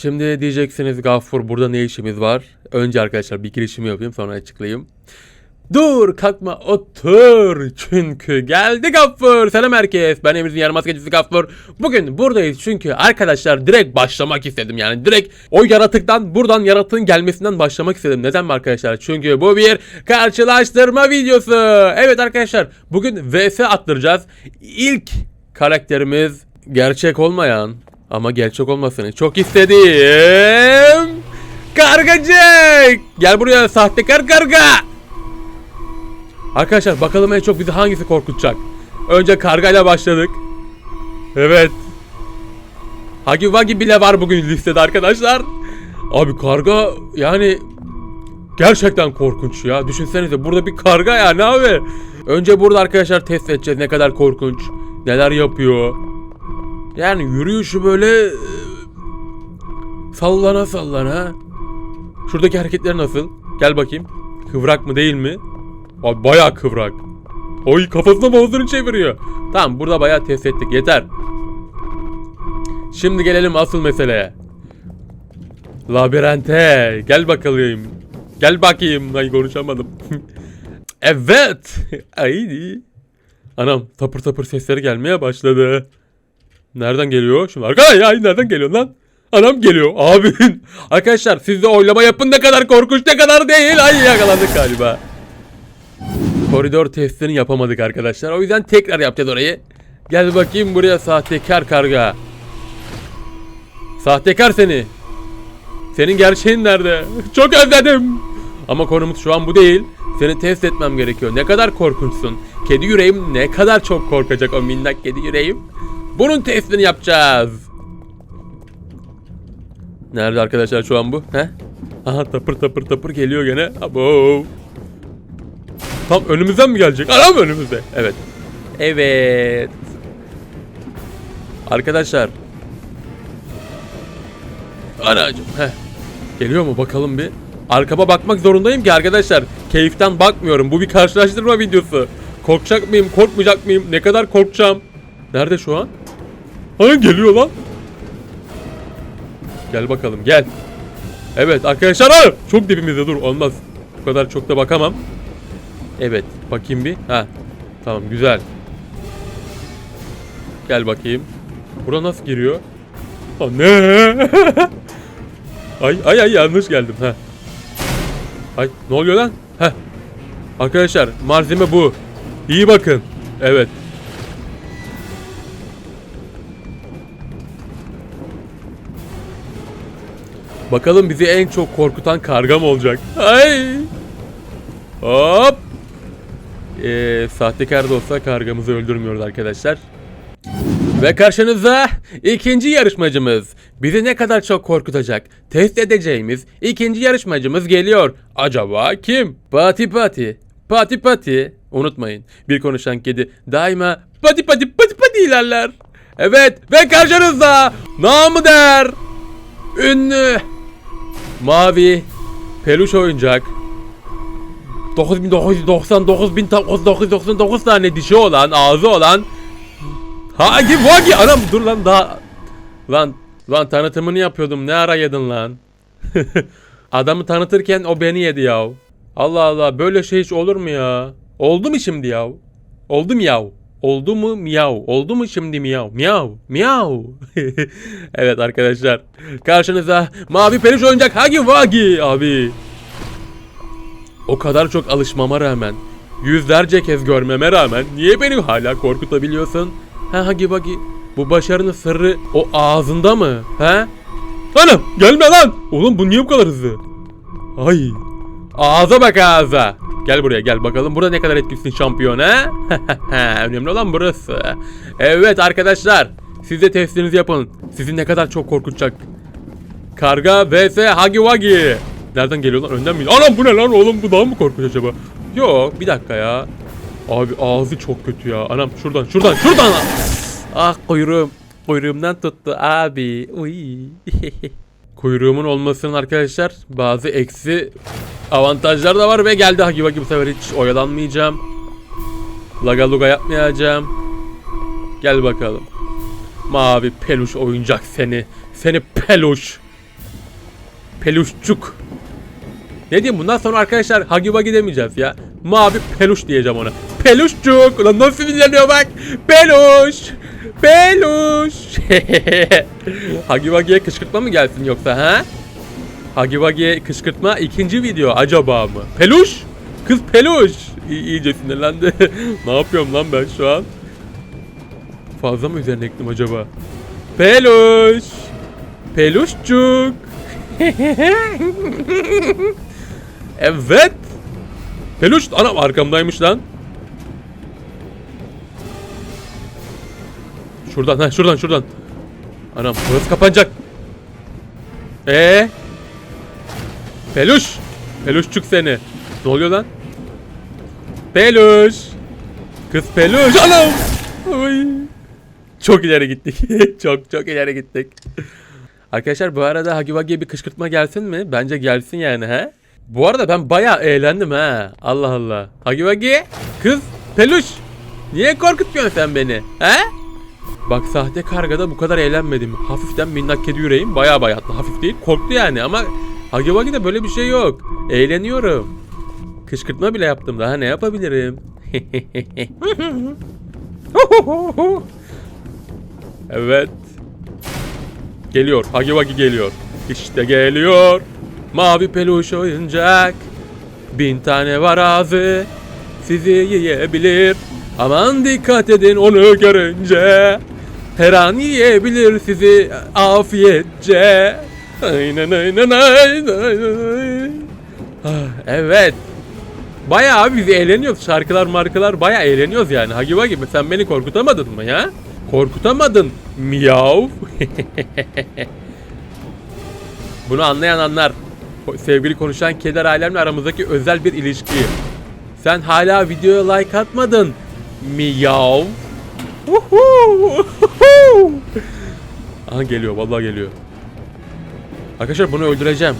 Şimdi diyeceksiniz Gaffur burada ne işimiz var? Önce arkadaşlar bir girişimi yapayım sonra açıklayayım. Dur kalkma otur çünkü geldi Gaffur. Selam herkes ben Emir'in yarım maskecisi Gaffur. Bugün buradayız çünkü arkadaşlar direkt başlamak istedim yani direkt o yaratıktan buradan yaratığın gelmesinden başlamak istedim. Neden mi arkadaşlar? Çünkü bu bir karşılaştırma videosu. Evet arkadaşlar bugün vs attıracağız. İlk karakterimiz gerçek olmayan ama gerçek olmasını çok istediğim Kargacık. Gel buraya sahtekar karga. Arkadaşlar bakalım en çok bizi hangisi korkutacak. Önce kargayla başladık. Evet. Hagi Wagi bile var bugün listede arkadaşlar. Abi karga yani gerçekten korkunç ya. Düşünsenize burada bir karga yani abi. Önce burada arkadaşlar test edeceğiz ne kadar korkunç. Neler yapıyor. Yani yürüyüşü böyle e, sallana sallana. Şuradaki hareketler nasıl? Gel bakayım. Kıvrak mı değil mi? Abi bayağı kıvrak. Oy kafasına mouse'unu çeviriyor. Tamam burada bayağı test ettik yeter. Şimdi gelelim asıl meseleye. Labirente. Gel bakalım. Gel bakayım. Ay konuşamadım. evet. Ay. Anam tapır tapır sesleri gelmeye başladı. Nereden geliyor? Şimdi arkadaş ya nereden geliyor lan? Anam geliyor. Abi. Arkadaşlar siz de oylama yapın ne kadar korkunç ne kadar değil. Ay yakalandık galiba. Koridor testini yapamadık arkadaşlar. O yüzden tekrar yapacağız orayı. Gel bakayım buraya sahtekar karga. Sahtekar seni. Senin gerçeğin nerede? Çok özledim. Ama konumuz şu an bu değil. Seni test etmem gerekiyor. Ne kadar korkunçsun. Kedi yüreğim ne kadar çok korkacak o minnak kedi yüreğim. Bunun testini yapacağız. Nerede arkadaşlar şu an bu? He? Aha tapır tapır tapır geliyor gene. Abo. Tam önümüzden mi gelecek? Anam önümüzde. Evet. Evet. Arkadaşlar. Anacım. Heh. Geliyor mu bakalım bir. Arkama bakmak zorundayım ki arkadaşlar. Keyiften bakmıyorum. Bu bir karşılaştırma videosu. Korkacak mıyım, korkmayacak mıyım? Ne kadar korkacağım? Nerede şu an? Ha geliyor lan. Gel bakalım gel. Evet arkadaşlar aa, çok dibimizde dur olmaz. Bu kadar çok da bakamam. Evet bakayım bir. Ha tamam güzel. Gel bakayım. Bura nasıl giriyor? Anne. ay ay ay yanlış geldim ha. Ay ne oluyor lan? Heh. Arkadaşlar malzeme bu. İyi bakın. Evet. Bakalım bizi en çok korkutan karga mı olacak? Ay! Hop! Ee, sahtekar da olsa kargamızı öldürmüyoruz arkadaşlar. Ve karşınızda ikinci yarışmacımız. Bizi ne kadar çok korkutacak test edeceğimiz ikinci yarışmacımız geliyor. Acaba kim? Pati Pati. Pati Pati. Unutmayın bir konuşan kedi daima pati pati pati pati ilerler. Evet ve karşınızda namı der. Ünlü mavi peluş oyuncak. 9999 tane dişi olan ağzı olan. Hagi Wagi anam dur lan daha. Lan lan tanıtımını yapıyordum. Ne ara yedin lan? Adamı tanıtırken o beni yedi yav. Allah Allah böyle şey hiç olur mu ya? Oldu mu şimdi yav? Oldu yav Oldu mu miyav? Oldu mu şimdi miyav? Miyav. Miyav. evet arkadaşlar. Karşınıza mavi peluş oyuncak Hagi Wagi abi. O kadar çok alışmama rağmen, yüzlerce kez görmeme rağmen niye beni hala korkutabiliyorsun? Ha Hagi Wagi. Bu başarının sırrı o ağzında mı? He? Anam gelme lan. Oğlum bu niye bu kadar hızlı? Ay. Ağza bak ağza. Gel buraya gel bakalım burada ne kadar etkilisin şampiyon ha? Önemli olan burası. Evet arkadaşlar. Siz de testinizi yapın. Sizi ne kadar çok korkutacak. Karga vs Hagi Wagi. Nereden geliyor lan? Önden mi? Anam bu ne lan oğlum bu daha mı korkunç acaba? Yok bir dakika ya. Abi ağzı çok kötü ya. Anam şuradan şuradan şuradan. Ah kuyruğum. Kuyruğumdan tuttu abi. Uy. Kuyruğumun olmasının arkadaşlar bazı eksi avantajlar da var ve geldi Hagi Wagi bu sefer hiç oyalanmayacağım. Laga luga yapmayacağım. Gel bakalım. Mavi peluş oyuncak seni. Seni peluş. peluşçuk. Ne diyeyim bundan sonra arkadaşlar Hagi Wagi demeyeceğiz ya. Mavi peluş diyeceğim ona. Peluşçuk. Ulan nasıl dinleniyor bak. Peluş. Peluş. Hagi Wagi'ye kışkırtma mı gelsin yoksa ha? Hagi Wagi'ye kışkırtma ikinci video acaba mı? Peluş. Kız peluş. İyi, iyice sinirlendi. ne yapıyorum lan ben şu an? Fazla mı üzerine ektim acaba? Peluş. Peluşçuk. evet. Peluş anam arkamdaymış lan. Şuradan ha şuradan şuradan. Anam burası kapanacak. Ee? Peluş. Peluşçuk seni. Ne oluyor lan? Peluş. Kız peluş. Anam. Ay. Çok ileri gittik. çok çok ileri gittik. Arkadaşlar bu arada Hagi Wagi'ye bir kışkırtma gelsin mi? Bence gelsin yani he. Bu arada ben bayağı eğlendim ha. Allah Allah. Hagi Wagi. Kız. Peluş. Niye korkutuyorsun sen beni? He? Bak sahte kargada bu kadar eğlenmedim. Hafiften minnak kedi yüreğim bayağı bayatlı. Hafif değil korktu yani ama Hagi Wagi'de böyle bir şey yok. Eğleniyorum. Kışkırtma bile yaptım. Daha ne yapabilirim? evet. Geliyor. Hagi Wagi geliyor. İşte geliyor. Mavi peluş oyuncak. Bin tane var ağzı. Sizi yiyebilir. Aman dikkat edin onu görünce. Her an yiyebilir sizi afiyetçe. Aynen aynen aynen Evet. Bayağı biz eğleniyoruz. Şarkılar markalar bayağı eğleniyoruz yani. Hagi Wagi sen beni korkutamadın mı ya? Korkutamadın. Miyav. Bunu anlayan anlar. Sevgili konuşan keder ailemle aramızdaki özel bir ilişki. Sen hala videoya like atmadın. Miyav. Aha geliyor vallahi geliyor. Arkadaşlar bunu öldüreceğim.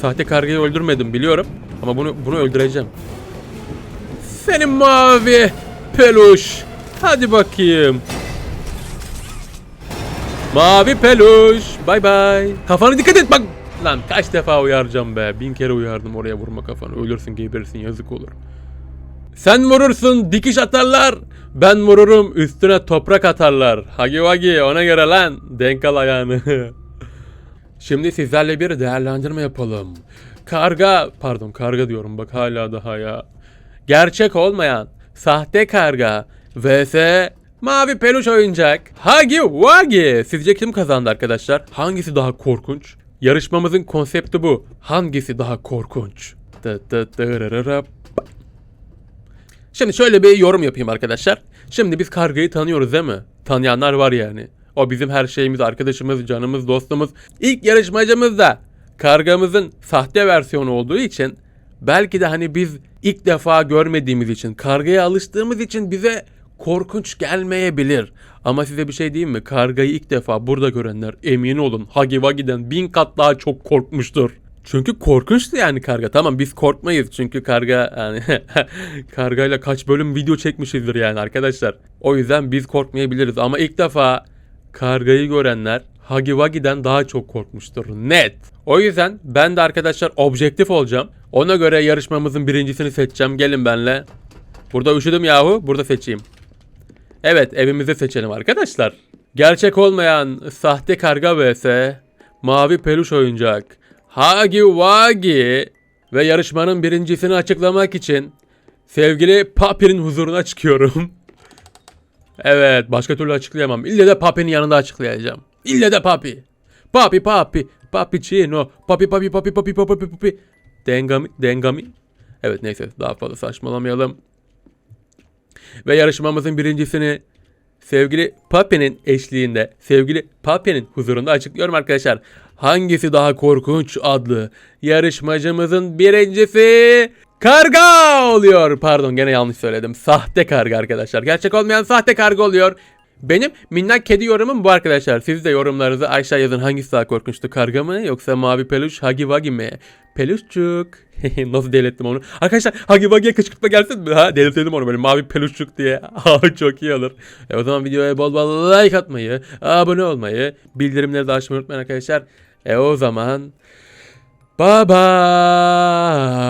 Sahte kargayı öldürmedim biliyorum. Ama bunu bunu öldüreceğim. Senin mavi peluş. Hadi bakayım. Mavi peluş. Bay bay. Kafanı dikkat et bak. Lan kaç defa uyaracağım be. Bin kere uyardım oraya vurma kafanı. Ölürsün geberirsin yazık olur. Sen vurursun dikiş atarlar. Ben vururum üstüne toprak atarlar. Hagi wagi ona göre lan. Denk al ayağını. Şimdi sizlerle bir değerlendirme yapalım. Karga, pardon karga diyorum bak hala daha ya. Gerçek olmayan sahte karga vs mavi peluş oyuncak. Hagi Wagi. Sizce kim kazandı arkadaşlar? Hangisi daha korkunç? Yarışmamızın konsepti bu. Hangisi daha korkunç? Şimdi şöyle bir yorum yapayım arkadaşlar. Şimdi biz kargayı tanıyoruz değil mi? Tanıyanlar var yani. O bizim her şeyimiz, arkadaşımız, canımız, dostumuz. İlk yarışmacımız da kargamızın sahte versiyonu olduğu için belki de hani biz ilk defa görmediğimiz için, kargaya alıştığımız için bize korkunç gelmeyebilir. Ama size bir şey diyeyim mi? Kargayı ilk defa burada görenler emin olun Hagi Wagi'den bin kat daha çok korkmuştur. Çünkü korkunçtu yani karga. Tamam biz korkmayız çünkü karga yani kargayla kaç bölüm video çekmişizdir yani arkadaşlar. O yüzden biz korkmayabiliriz ama ilk defa kargayı görenler Hagi Wagi'den daha çok korkmuştur. Net. O yüzden ben de arkadaşlar objektif olacağım. Ona göre yarışmamızın birincisini seçeceğim. Gelin benle. Burada üşüdüm yahu. Burada seçeyim. Evet evimizi seçelim arkadaşlar. Gerçek olmayan sahte karga vs mavi peluş oyuncak Hagi Wagi ve yarışmanın birincisini açıklamak için sevgili Papi'nin huzuruna çıkıyorum. evet başka türlü açıklayamam. İlle de Papi'nin yanında açıklayacağım. İlle de Papi. Papi Papi. Papicino. Papi Papi Papi Papi Papi Papi Papi. Dengami. Dengami. Evet neyse daha fazla saçmalamayalım. Ve yarışmamızın birincisini sevgili Papi'nin eşliğinde, sevgili Papi'nin huzurunda açıklıyorum arkadaşlar. Hangisi daha korkunç adlı yarışmacımızın birincisi karga oluyor. Pardon gene yanlış söyledim. Sahte karga arkadaşlar. Gerçek olmayan sahte karga oluyor. Benim minnak kedi yorumum bu arkadaşlar. Siz de yorumlarınızı aşağı yazın. Hangisi daha korkunçtu? Karga mı yoksa mavi peluş Hagi Wagi mi? Peluşçuk. Nasıl delirttim onu? Arkadaşlar Hagi Wagi'ye kışkırtma gelsin mi? Ha delirtelim onu böyle mavi peluşçuk diye. Çok iyi olur. E, o zaman videoya bol bol like atmayı, abone olmayı, bildirimleri de açmayı unutmayın arkadaşlar. E o zaman Bye bye.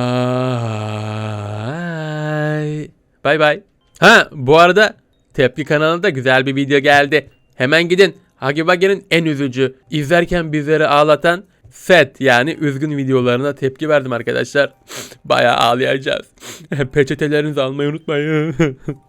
Bye bye. Ha bu arada Tepki kanalında güzel bir video geldi. Hemen gidin. Hagi Bagi'nin en üzücü, izlerken bizleri ağlatan set yani üzgün videolarına tepki verdim arkadaşlar. Bayağı ağlayacağız. Peçetelerinizi almayı unutmayın.